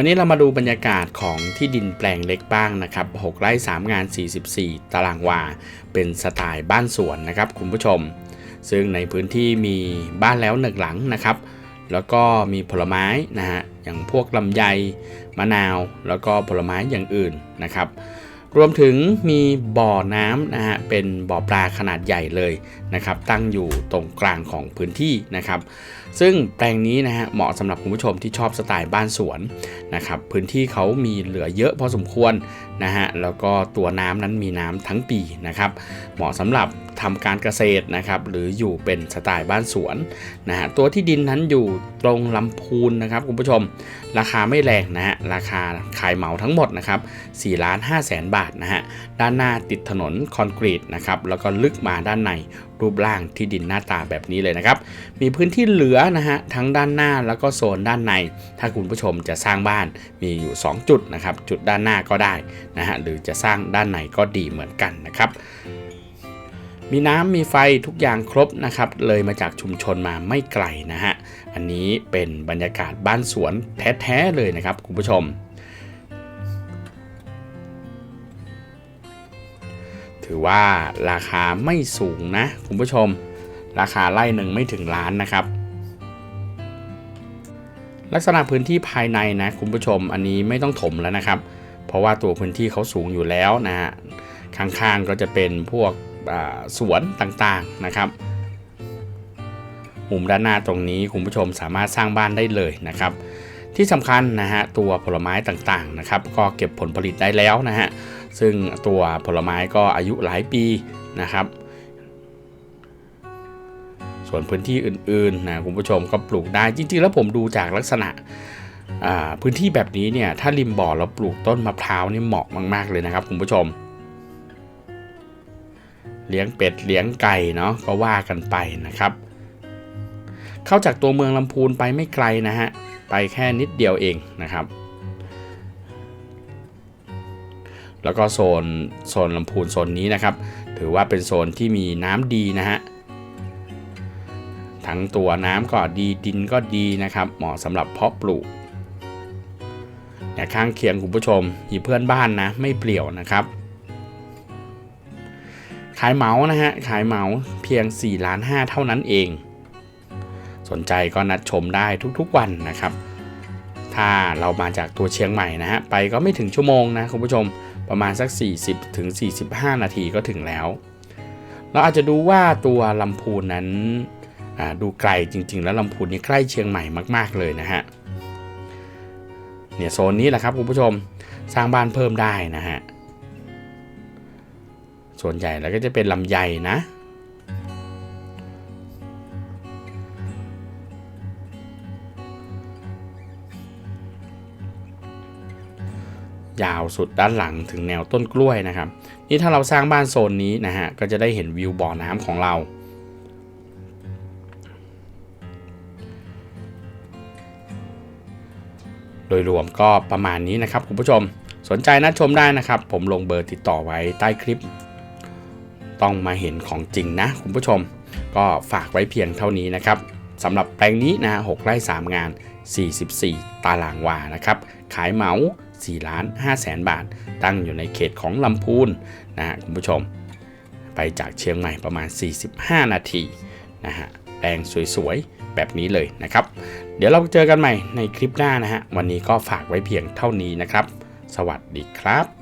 วันนี้เรามาดูบรรยากาศของที่ดินแปลงเล็กบ้างนะครับ 6 ไร่ 3 งาน 44 ตารางวา เป็นสไตล์บ้านสวนนะครับคุณผู้ชม ซึ่งในพื้นที่มีบ้านแล้วหนึ่งหลังนะครับ แล้วก็มีผลไม้นะฮะ อย่างพวกลำไย มะนาว แล้วก็ผลไม้อย่างอื่นนะครับ รวมถึงมีบ่อน้ำนะฮะ เป็นบ่อปลาขนาดใหญ่เลยนะครับตั้งอยู่ตรงกลางของพื้นที่นะครับซึ่งแปลงนี้นะฮะเหมาะสำหรับคุณผู้ชมที่ชอบสไตล์บ้านสวนนะครับพื้นที่เขามีเหลือเยอะพอสมควรนะฮะแล้วก็ตัวน้ำนั้นมีน้ำทั้งปีนะครับเหมาะสำหรับทำการเกษตรนะครับหรืออยู่เป็นสไตล์บ้านสวนนะฮะตัวที่ดินนั้นอยู่ตรงลำพูนนะครับคุณผู้ชม ราคาไม่แรงนะฮะราคาขายเหมาทั้งหมดนะครับ4ล้าน5แสนบาทนะฮะด้านหน้าติดถนนคอนกรีตนะครับแล้วก็ลึกมาด้านในรูปร่างที่ดินหน้าตาแบบนี้เลยนะครับ มีพื้นที่เหลือนะฮะทั้งด้านหน้าแล้วก็โซนด้านใน ถ้าคุณผู้ชมจะสร้างบ้านมีอยู่ 2 จุดนะครับ จุดด้านหน้าก็ได้นะฮะหรือจะสร้างด้านในก็ดีเหมือนกันนะครับมีน้ำมีไฟทุกอย่างครบนะครับ เลยมาจากชุมชนมาไม่ไกลนะฮะ อันนี้เป็นบรรยากาศบ้านสวนแท้ ๆ เลยนะครับคุณผู้ชม ถือว่าราคาไม่สูงนะคุณผู้ชม ราคาไร่หนึ่งไม่ถึงล้านนะครับ ลักษณะพื้นที่ภายในนะคุณผู้ชมอันนี้ไม่ต้องถมแล้วนะครับ เพราะว่าตัวพื้นที่เขาสูงอยู่แล้วนะฮะข้างๆก็จะเป็นพวกสวนต่างๆนะครับ มุมด้านหน้าตรงนี้คุณผู้ชมสามารถสร้างบ้านได้เลยนะครับ ที่สำคัญนะฮะตัวผลไม้ต่างๆนะครับ ก็เก็บผลผลิตได้แล้วนะฮะ ซึ่งตัวผลไม้ก็อายุหลายปีนะครับ ส่วนพื้นที่อื่นๆนะคุณผู้ชมก็ปลูกได้จริงๆ แล้วผมดูจากลักษณะพื้นที่แบบนี้เนี่ยถ้าริมบ่อเราปลูกต้นมะพร้าวนี่เหมาะมาก ๆ เลยนะครับคุณผู้ชม เลี้ยงเป็ดเลี้ยงไก่เนาะก็ว่ากันไปนะครับ เข้าจากตัวเมืองลำพูนไปไม่ไกลนะฮะไปแค่นิดเดียวเองนะครับ แล้วก็โซนโซนลำพูนโซนนี้นะครับ ถือว่าเป็นโซนที่มีน้ำดีนะฮะทั้งตัวน้ำก็ดีดินก็ดีนะครับ เหมาะสำหรับเพาะปลูกแต่ข้างเคียงคุณผู้ชมมีเพื่อนบ้านนะไม่เปลี่ยวนะครับ ขายเหมานะฮะขายเหมาเพียง4ล้าน5เท่านั้นเอง สนใจก็นัดชมได้ทุกๆวันนะครับ ถ้าเรามาจากตัวเชียงใหม่นะฮะไปก็ไม่ถึงชั่วโมงนะคุณผู้ชม ประมาณสัก 40ถึงนาทีก็ถึงแล้ว เราอาจจะดูว่าตัวลำพูนนั้นดูไกลจริง ๆ แล้วลำพูนนี่ใกล้เชียงใหม่มากๆเลยนะฮะเนี่ยโซนนี้แหละครับคุณผู้ชมสร้างบ้านเพิ่มได้นะฮะส่วนใหญ่แล้วก็จะเป็นลำไยนะ ยาวสุดด้านหลังถึงแนวต้นกล้วยนะครับ นี่ถ้าเราสร้างบ้านโซนนี้นะฮะก็จะได้เห็นวิวบ่อน้ำของเรา โดยรวมก็ประมาณนี้นะครับคุณผู้ชมสนใจนัดชมได้นะครับ ผมลงเบอร์ติดต่อไว้ใต้คลิป ต้องมาเห็นของจริงนะคุณผู้ชม ก็ฝากไว้เพียงเท่านี้นะครับสำหรับแปลงนี้นะ6ไร่3งาน 44 ตารางวานะครับ ขายเหมา 4ล้าน5แสนบาท ตั้งอยู่ในเขตของลำพูนนะฮะคุณผู้ชม ไปจากเชียงใหม่ประมาณ 45 นาทีนะฮะแปลงสวยๆ แบบนี้เลยนะครับ เดี๋ยวเราเจอกันใหม่ในคลิปหน้านะฮะ วันนี้ก็ฝากไว้เพียงเท่านี้นะครับ สวัสดีครับ